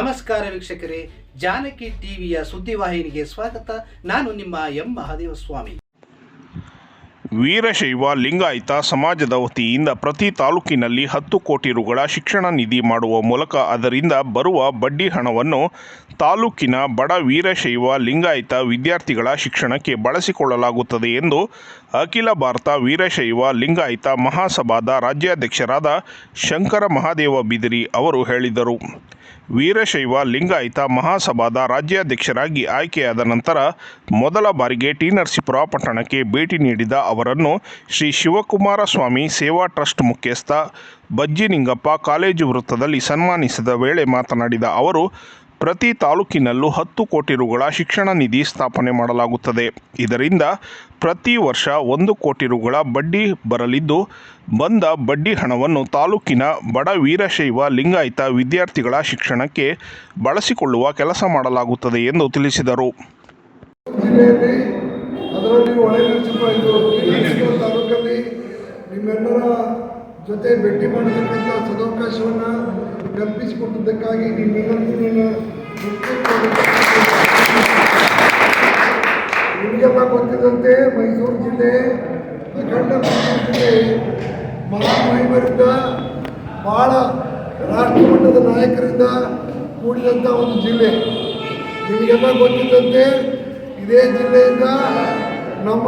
ನಮಸ್ಕಾರ ವೀಕ್ಷಕರೇ, ಜಾನಕಿ ಟಿವಿಯ ಸುದ್ದಿವಾಹಿನಿಗೆ ಸ್ವಾಗತ. ನಾನು ನಿಮ್ಮ ಎಂ. ಮಹಾದೇವ ಸ್ವಾಮಿ ವೀರಶೈವ ಲಿಂಗಾಯತ ಸಮಾಜದ ವತಿಯಿಂದ ಪ್ರತಿ ತಾಲೂಕಿನಲ್ಲಿ ಹತ್ತು ಕೋಟಿ ರುಗಳ ಶಿಕ್ಷಣ ನಿಧಿ ಮಾಡುವ ಮೂಲಕ ಅದರಿಂದ ಬರುವ ಬಡ್ಡಿ ಹಣವನ್ನು ತಾಲೂಕಿನ ಬಡ ವೀರಶೈವ ಲಿಂಗಾಯತ ವಿದ್ಯಾರ್ಥಿಗಳ ಶಿಕ್ಷಣಕ್ಕೆ ಬಳಸಿಕೊಳ್ಳಲಾಗುತ್ತದೆ ಎಂದು ಅಖಿಲ ಭಾರತ ವೀರಶೈವ ಲಿಂಗಾಯತ ಮಹಾಸಭಾದ ರಾಜ್ಯಾಧ್ಯಕ್ಷರಾದ ಶಂಕರ ಮಹಾದೇವ ಬಿದಿರಿ ಅವರು ಹೇಳಿದರು. ವೀರಶೈವ ಲಿಂಗಾಯತ ಮಹಾಸಭಾದ ರಾಜ್ಯಾಧ್ಯಕ್ಷರಾಗಿ ಆಯ್ಕೆಯಾದ ನಂತರ ಮೊದಲ ಬಾರಿಗೆ ಟಿ ನರಸೀಪುರ ಪಟ್ಟಣಕ್ಕೆ ಭೇಟಿ ನೀಡಿದ ಅವರನ್ನು ಶ್ರೀ ಶಿವಕುಮಾರ ಸ್ವಾಮಿ ಸೇವಾ ಟ್ರಸ್ಟ್ ಮುಖ್ಯಸ್ಥ ಬಜ್ಜಿನಿಂಗಪ್ಪ ಕಾಲೇಜು ವೃತ್ತದಲ್ಲಿ ಸನ್ಮಾನಿಸಿದ ವೇಳೆ ಮಾತನಾಡಿದ ಅವರು ಪ್ರತಿ ತಾಲೂಕಿನಲ್ಲೂ ಹತ್ತು ಕೋಟಿ ರುಗಳ ಶಿಕ್ಷಣ ನಿಧಿ ಸ್ಥಾಪನೆ ಮಾಡಲಾಗುತ್ತದೆ. ಇದರಿಂದ ಪ್ರತಿ ವರ್ಷ ಒಂದು ಕೋಟಿ ರುಗಳ ಬಡ್ಡಿ ಬರಲಿದ್ದು, ಬಂದ ಬಡ್ಡಿ ಹಣವನ್ನು ತಾಲೂಕಿನ ಬಡ ವೀರಶೈವ ಲಿಂಗಾಯತ ವಿದ್ಯಾರ್ಥಿಗಳ ಶಿಕ್ಷಣಕ್ಕೆ ಬಳಸಿಕೊಳ್ಳುವ ಕೆಲಸ ಮಾಡಲಾಗುತ್ತದೆ ಎಂದು ತಿಳಿಸಿದರು. ಜೊತೆ ಭೇಟಿ ಸದಾವಕಾಶವನ್ನು ಕಲ್ಪಿಸಿಕೊಟ್ಟಿದ್ದಕ್ಕಾಗಿ ನಿಮ್ಮೆಲ್ಲರಿಗೂ ನಿಮಗೆಲ್ಲ ಗೊತ್ತಿದ್ದಂತೆ ಮೈಸೂರು ಜಿಲ್ಲೆ ಅಖಂಡ ಜಿಲ್ಲೆ ಮಹಾಮಹಿಮರಿಂದ ಭಾಳ ರಾಷ್ಟ್ರಮಟ್ಟದ ನಾಯಕರಿಂದ ಕೂಡಿದಂಥ ಒಂದು ಜಿಲ್ಲೆ. ನಿಮಗೆಲ್ಲ ಗೊತ್ತಿದ್ದಂತೆ ಇದೇ ಜಿಲ್ಲೆಯಿಂದ ನಮ್ಮ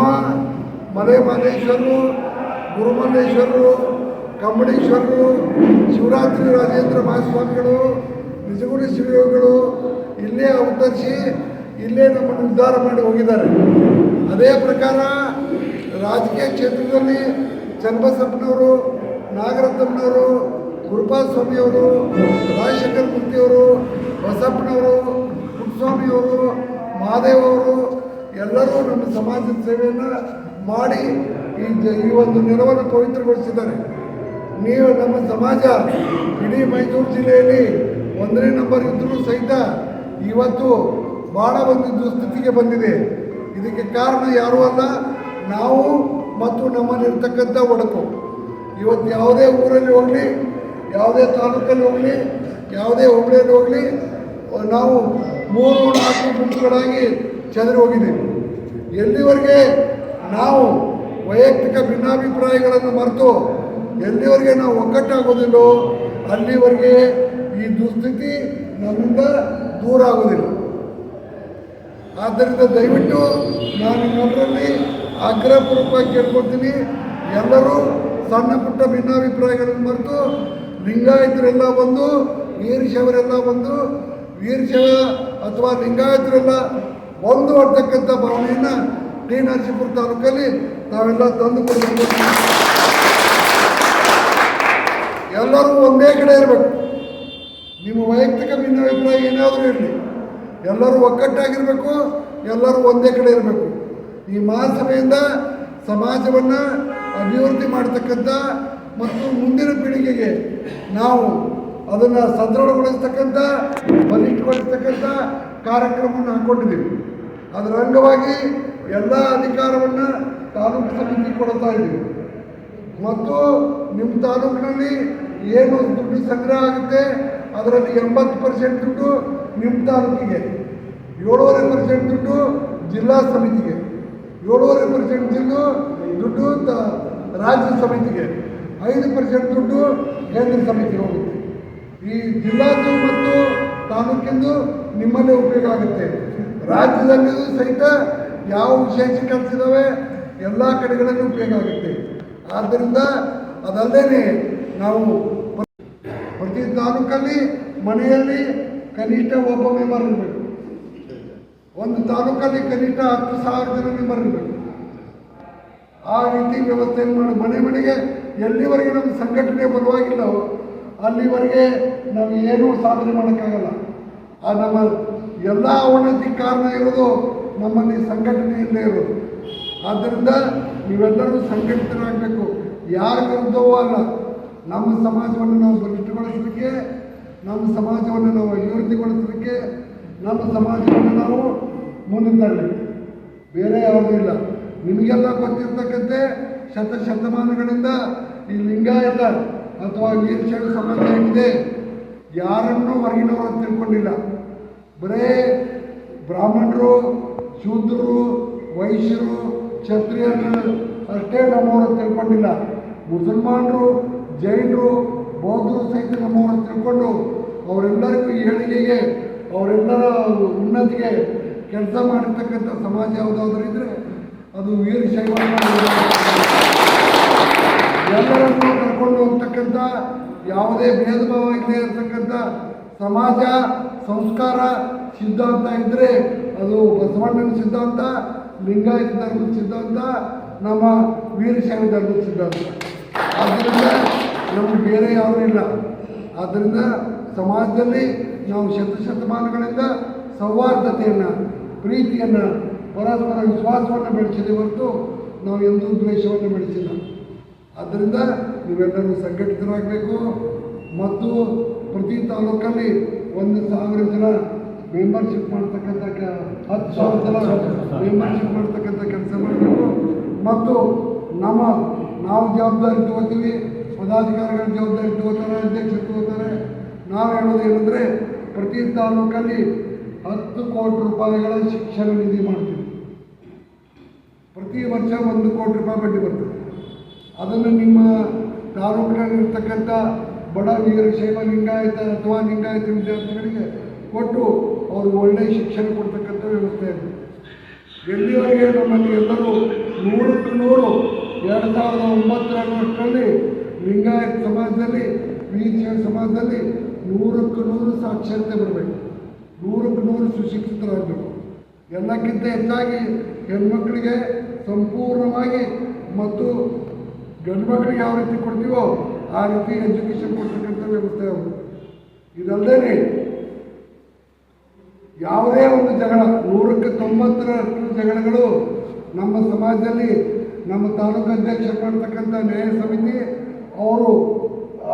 ಮಲೆ ಮಹದೇಶ್ವರರು ಗುರುಮಲ್ಲೇಶ್ವರರು ಕಮ್ಮಡೇಶ್ವರರು, ಶಿವರಾತ್ರಿ ರಾಜೇಂದ್ರ ಮಹಾಸ್ವಾಮಿಗಳು ನಿಜಗುಡಿ ಶ್ರೀಗಳು ಇಲ್ಲೇ ಉದ್ದರಿಸಿ ಇಲ್ಲೇ ನಮ್ಮನ್ನು ಉದ್ಧಾರ ಮಾಡಿ ಹೋಗಿದ್ದಾರೆ. ಅದೇ ಪ್ರಕಾರ ರಾಜಕೀಯ ಕ್ಷೇತ್ರದಲ್ಲಿ ಚನ್ನಬಸಪ್ಪನವರು, ನಾಗರತ್ನಮ್ಮನವರು ಕೃಪಾ ಸ್ವಾಮಿಯವರು ರಾಜಶೇಖರ್ ಮೂರ್ತಿಯವರು, ಬಸಪ್ಪನವರು, ಪುಟ್ಟಸ್ವಾಮಿಯವರು, ಮಹಾದೇವ್ ಅವರು ಎಲ್ಲರೂ ನಮ್ಮ ಸಮಾಜದ ಸೇವೆಯನ್ನು ಮಾಡಿ ಈ ಈ ಒಂದು ನೆರವನ್ನು ಪವಿತ್ರಗೊಳಿಸಿದ್ದಾರೆ. ನೀವು ನಮ್ಮ ಸಮಾಜ ಇಡೀ ಮೈಸೂರು ಜಿಲ್ಲೆಯಲ್ಲಿ ಒಂದನೇ ನಂಬರ್ ಇದ್ದರೂ ಸಹಿತ ಇವತ್ತು ಭಾಳ ಒಂದು ದುಸ್ಥಿತಿಗೆ ಬಂದಿದೆ. ಇದಕ್ಕೆ ಕಾರಣ ಯಾರೂ ಅಲ್ಲ, ನಾವು ಮತ್ತು ನಮ್ಮಲ್ಲಿರ್ತಕ್ಕಂಥ ಒಡಕು. ಇವತ್ತು ಯಾವುದೇ ಊರಲ್ಲಿ ಹೋಗಲಿ, ಯಾವುದೇ ತಾಲೂಕಲ್ಲಿ ಹೋಗಲಿ, ಯಾವುದೇ ಹೋಬಳಿಯಲ್ಲಿ ಹೋಗಲಿ, ನಾವು ಮೂರು ನಾಲ್ಕು ಗುಂಪುಗಳಾಗಿ ಚದರಿ ಹೋಗಿದ್ದೀವಿ. ಎಲ್ಲಿವರೆಗೆ ನಾವು ವೈಯಕ್ತಿಕ ಭಿನ್ನಾಭಿಪ್ರಾಯಗಳನ್ನು ಮರೆತು ಎಲ್ಲಿವರೆಗೆ ನಾವು ಒಗ್ಗಟ್ಟಾಗೋದಿಲ್ಲೋ, ಅಲ್ಲಿವರೆಗೆ ಈ ದುಸ್ಥಿತಿ ನಮ್ಮಿಂದ ದೂರ ಆಗೋದಿಲ್ಲ ಆದ್ದರಿಂದ ದಯವಿಟ್ಟು ನಾನು ನಿಮ್ಮಲ್ಲಿ ಆಗ್ರಹಪೂರ್ವಕವಾಗಿ ಕೇಳ್ಕೊಳ್ತೀನಿ. ಎಲ್ಲರೂ ಸಣ್ಣ ಪುಟ್ಟ ಭಿನ್ನಾಭಿಪ್ರಾಯಗಳನ್ನು ಮರೆತು ಲಿಂಗಾಯತರೆಲ್ಲ ಬಂದು, ವೀರಶೈವರೆಲ್ಲ ಬಂದು, ವೀರಶೈವ ಅಥವಾ ಲಿಂಗಾಯತರೆಲ್ಲ ಒಂದು ಅಂತಕ್ಕಂಥ ಭಾವನೆಯನ್ನು ಟಿ ನರಸೀಪುರ ತಾಲೂಕಲ್ಲಿ ನಾವೆಲ್ಲ ತಂದುಕೊಂಡು. ಎಲ್ಲರೂ ಒಂದೇ ಕಡೆ ಇರಬೇಕು. ನಿಮ್ಮ ವೈಯಕ್ತಿಕ ಭಿನ್ನಾಭಿಪ್ರಾಯ ಏನಾದರೂ ಇರಲಿ. ಎಲ್ಲರೂ ಒಗ್ಗಟ್ಟಾಗಿರಬೇಕು, ಎಲ್ಲರೂ ಒಂದೇ ಕಡೆ ಇರಬೇಕು. ಈ ಮಹಾಸಭೆಯಿಂದ ಸಮಾಜವನ್ನು ಅಭಿವೃದ್ಧಿ ಮಾಡತಕ್ಕಂಥ ಮತ್ತು ಮುಂದಿನ ಪೀಳಿಗೆಗೆ ನಾವು ಅದನ್ನು ಸದೃಢಗೊಳಿಸ್ತಕ್ಕಂಥ, ಬಲಿಷ್ಠಗೊಳಿಸ್ತಕ್ಕಂಥ ಕಾರ್ಯಕ್ರಮವನ್ನು ಹಾಕ್ಕೊಂಡಿದ್ದೀವಿ ಅದರ ಅಂಗವಾಗಿ ಎಲ್ಲ ಅಧಿಕಾರವನ್ನು ತಾಲೂಕು ಸಮಿತಿ ಕೊಡ್ತಾ ಇದ್ದೀವಿ. ಮತ್ತು ನಿಮ್ಮ ತಾಲೂಕಿನಲ್ಲಿ ಏನು ದುಡ್ಡು ಸಂಗ್ರಹ ಆಗುತ್ತೆ ಅದರಲ್ಲಿ ಎಂಬತ್ತು ಪರ್ಸೆಂಟ್ ದುಡ್ಡು ನಿಮ್ಮ ತಾಲೂಕಿಗೆ, ಏಳುವರೆ ಪರ್ಸೆಂಟ್ ದುಡ್ಡು ಜಿಲ್ಲಾ ಸಮಿತಿಗೆ, ಏಳುವರೆ ಪರ್ಸೆಂಟ್ ದುಡ್ಡು ದುಡ್ಡು ತ- ರಾಜ್ಯ ಸಮಿತಿಗೆ, ಐದು ಪರ್ಸೆಂಟ್ ದುಡ್ಡು ಕೇಂದ್ರ ಸಮಿತಿಗೆ ಹೋಗುತ್ತೆ. ಈ ಜಿಲ್ಲಾದು ಮತ್ತು ತಾಲೂಕಿಂದು ನಿಮ್ಮಲ್ಲೇ ಉಪಯೋಗ ಆಗುತ್ತೆ. ರಾಜ್ಯದಲ್ಲಿ ಸಹಿತ ಯಾವ ವಿಶೇಷ ಕೆಲಸದಾವೆ ಎಲ್ಲ ಕಡೆಗಳಲ್ಲಿ ಉಪಯೋಗ ಆಗುತ್ತೆ. ಆದ್ದರಿಂದ ಅದಲ್ಲದೆ ನಾವು ತಾಲೂಕಲ್ಲಿ ಮನೆಯಲ್ಲಿ ಕನಿಷ್ಠ ಒಬ್ಬ ಮೆಂಬರ್ ಇರಬೇಕು. ಒಂದು ತಾಲೂಕಲ್ಲಿ ಕನಿಷ್ಠ ಹತ್ತು ಸಾವಿರ ಜನ ಮೆಂಬರ್ ಇರಬೇಕು. ಆ ರೀತಿ ವ್ಯವಸ್ಥೆಯನ್ನು ಮಾಡಿ ಮನೆ ಮನೆಗೆ ಎಲ್ಲಿವರೆಗೆ ನಮ್ಮ ಸಂಘಟನೆ ಬರುವಾಗಿಲ್ಲವೋ ಅಲ್ಲಿವರೆಗೆ ನಾವು ಏನೂ ಸಾಧನೆ ಮಾಡೋಕ್ಕಾಗಲ್ಲ. ಆ ನಮ್ಮ ಎಲ್ಲ ಅವನತಿ ಕಾರಣ ಇರೋದು ನಮ್ಮಲ್ಲಿ ಸಂಘಟನೆಯಲ್ಲೇ ಇರೋದು. ಆದ್ದರಿಂದ ನೀವೆಲ್ಲರೂ ಸಂಘಟಿತರಾಗಬೇಕು. ಯಾರ ವಿರುದ್ಧವೂ ಅಲ್ಲ. ನಮ್ಮ ಸಮಾಜವನ್ನು ನಾವು ಬಲಿಷ್ಠಗೊಳಿಸಲಿಕ್ಕೆ, ನಮ್ಮ ಸಮಾಜವನ್ನು ನಾವು ಅಭಿವೃದ್ಧಿಗೊಳಿಸಲಿಕ್ಕೆ, ನಮ್ಮ ಸಮಾಜವನ್ನು ನಾವು ಮುಂದೆ ತರಲಿಕ್ಕೆ ಬೇರೆ ಯಾವುದೂ ಇಲ್ಲ. ನಿಮಗೆಲ್ಲ ಗೊತ್ತಿರ್ತಕ್ಕಂತೆ ಶತ ಶತಮಾನಗಳಿಂದ ಈ ಲಿಂಗಾಯತ ಅಥವಾ ವೀರಶೈವ ಸಮಾಜ ಏನಿದೆ, ಯಾರನ್ನೂ ಹೊರಗಿನವರು ತಿಳ್ಕೊಂಡಿಲ್ಲ. ಬರೇ ಬ್ರಾಹ್ಮಣರು, ಶೂದ್ರರು, ವೈಶ್ಯರು, ಕ್ಷತ್ರಿಯರು ಅಷ್ಟೇ ನಮ್ಮವರು ತಿಳ್ಕೊಂಡಿಲ್ಲ. ಮುಸಲ್ಮಾನರು ಜೈನರು, ಬೌದ್ಧರು ಸಹಿತ ನಮ್ಮವರು ಅಂತ ತಿಳ್ಕೊಂಡು ಅವರೆಲ್ಲರಿಗೂ ಏಳಿಗೆಗೆ ಅವರೆಲ್ಲರ ಉನ್ನತಿಗೆ ಕೆಲಸ ಮಾಡಿರ್ತಕ್ಕಂಥ ಸಮಾಜ ಯಾವುದಾದ್ರೂ ಇದ್ರೆ ಅದು ವೀರಶೈವ ಎಲ್ಲರನ್ನೂ ಕರ್ಕೊಂಡು ಹೋಗ್ತಕ್ಕಂಥ, ಯಾವುದೇ ಭೇದ ಭಾವ ಇಲ್ಲದೆ ಇರತಕ್ಕಂಥ ಸಮಾಜ, ಸಂಸ್ಕಾರ ಸಿದ್ಧಾಂತ ಇದ್ದರೆ ಅದು ಬಸವಣ್ಣನ ಸಿದ್ಧಾಂತ, ಲಿಂಗಾಯತ ಧರ್ಮದ ಸಿದ್ಧಾಂತ, ನಮ್ಮ ವೀರಶೈವ ಧರ್ಮದ ಸಿದ್ಧಾಂತ. ಆದ್ದರಿಂದ ನಮಗೆ ಬೇರೆ ಯಾವುದೂ ಇಲ್ಲ. ಆದ್ದರಿಂದ ಸಮಾಜದಲ್ಲಿ ನಾವು ಶತಶತಮಾನಗಳಿಂದ ಸೌಹಾರ್ದತೆಯನ್ನು, ಪ್ರೀತಿಯನ್ನು, ಪರಸ್ಪರ ವಿಶ್ವಾಸವನ್ನು ಬೆಳೆಸಿದೆ ಹೊರತು ನಾವು ಎಂದೂ ದ್ವೇಷವನ್ನು ಬೆಳೆಸಿಲ್ಲ. ಆದ್ದರಿಂದ ನೀವೆಲ್ಲರೂ ಸಂಘಟಿತರಾಗಬೇಕು. ಮತ್ತು ಪ್ರತಿ ತಾಲೂಕಲ್ಲಿ ಒಂದು ಸಾವಿರ ಜನ ಮೆಂಬರ್ಶಿಪ್ ಮಾಡ್ತಕ್ಕಂಥ ಕ- ಹತ್ತು ಸಾವಿರ ಜನ ಮೆಂಬರ್ಶಿಪ್ ಮಾಡ್ತಕ್ಕಂಥ ಕೆಲಸ ಮಾಡಬೇಕು. ಮತ್ತು ನಮ್ಮ, ನಾವು ಜವಾಬ್ದಾರಿ ತಗೋತೀವಿ. ಪದಾಧಿಕಾರಿಗಳ ಜವಾಬ್ದಾರಿ ತಗೋತಾರೆ, ಅಧ್ಯಕ್ಷರು ತಗೋತಾರೆ. ನಾವು ಹೇಳೋದು ಏನಂದರೆ, ಪ್ರತಿ ತಾಲೂಕಲ್ಲಿ ಹತ್ತು ಕೋಟಿ ರೂಪಾಯಿಗಳ ಶಿಕ್ಷಣ ನಿಧಿ ಮಾಡ್ತೀವಿ. ಪ್ರತಿ ವರ್ಷ ಒಂದು ಕೋಟಿ ರೂಪಾಯಿ ಬಡ್ಡಿ ಬರ್ತದೆ. ಅದನ್ನು ನಿಮ್ಮ ತಾಲೂಕಿನಲ್ಲಿರ್ತಕ್ಕಂಥ ಬಡ ವೀರಶೈವ ಲಿಂಗಾಯತ ಅಥವಾ ಲಿಂಗಾಯತ ವಿದ್ಯಾರ್ಥಿಗಳಿಗೆ ಕೊಟ್ಟು ಅವರು ಒಳ್ಳೆಯ ಶಿಕ್ಷಣ ಕೊಡ್ತಕ್ಕಂಥ ವ್ಯವಸ್ಥೆ ಇದೆ. ಎಲ್ಲಿವರೆಗೆ ನಮ್ಮಲ್ಲಿ ಎಲ್ಲರೂ ನೂರಕ್ಕೆ ನೂರು, ಎರಡು ಸಾವಿರದ ಒಂಬತ್ತರಷ್ಟರಲ್ಲಿ ಲಿಂಗಾಯತ ಸಮಾಜದಲ್ಲಿ ವೀರಶೈವ ಸಮಾಜದಲ್ಲಿ ನೂರಕ್ಕೆ ನೂರು ಸಾಕ್ಷರತೆ ಬರಬೇಕು. ನೂರಕ್ಕೆ ನೂರು ಸುಶಿಕ್ಷಿತರಾಗಬೇಕು. ಎಲ್ಲಕ್ಕಿಂತ ಹೆಚ್ಚಾಗಿ ಹೆಣ್ಮಕ್ಳಿಗೆ ಸಂಪೂರ್ಣವಾಗಿ ಮತ್ತು ಗಂಡು ಮಕ್ಕಳಿಗೆ ಯಾವ ರೀತಿ ಕೊಡ್ತೀವೋ ಆ ರೀತಿ ಎಜುಕೇಷನ್ ಕೊಡ್ತಕ್ಕಂಥ ವ್ಯವಸ್ಥೆ ಅವರು. ಇದಲ್ಲದೆ ಯಾವುದೇ ಒಂದು ಜಗಳ, ನೂರಕ್ಕೆ ತೊಂಬತ್ತರಷ್ಟು ಜಗಳಗಳು ನಮ್ಮ ಸಮಾಜದಲ್ಲಿ ನಮ್ಮ ತಾಲೂಕು ಅಧ್ಯಕ್ಷರು ಮಾಡ್ತಕ್ಕಂಥ ನ್ಯಾಯ ಸಮಿತಿ ಅವರು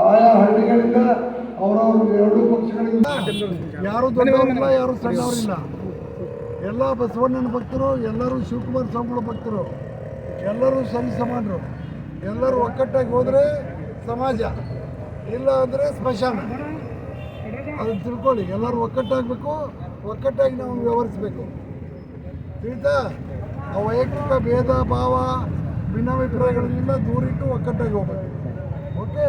ಆಯಾ ಹಳ್ಳಿಗಳಿಂದ ಅವರವ್ರ ಎರಡು ಪಕ್ಷಗಳಿಂದ. ಯಾರು ದೊಡ್ಡವರಿಲ್ಲ, ಯಾರು ಸಣ್ಣವರಿಲ್ಲ. ಎಲ್ಲ ಬಸವಣ್ಣನ ಭಕ್ತರು, ಎಲ್ಲರೂ ಶಿವಕುಮಾರ ಸ್ವಾಮಿಗಳ ಭಕ್ತರು. ಎಲ್ಲರೂ ಸರಿ ಸಮಾನರು. ಎಲ್ಲರೂ ಒಕ್ಕಟ್ಟಾಗಿ ಹೋದರೆ ಸಮಾಜ, ಇಲ್ಲ ಅಂದರೆ ಸ್ಮಶಾನ. ಅದನ್ನು ತಿಳ್ಕೊಳ್ಳಿ, ಎಲ್ಲರೂ ಒಕ್ಕಟ್ಟಾಗಬೇಕು, ಒಕ್ಕಟ್ಟಾಗಿ ನಾವು ವ್ಯವಹರಿಸಬೇಕು. ತಿಳಿತಾ? ಆ ವೈಯಕ್ತಿಕ ಭೇದ, ಭಾವ ಭಿನ್ನಾಭಿಪ್ರಾಯಗಳಿಂದ ದೂರಿಟ್ಟು ಒಕ್ಕಟ್ಟಾಗಿ ಹೋಗ್ಬೇಕು. ఓకే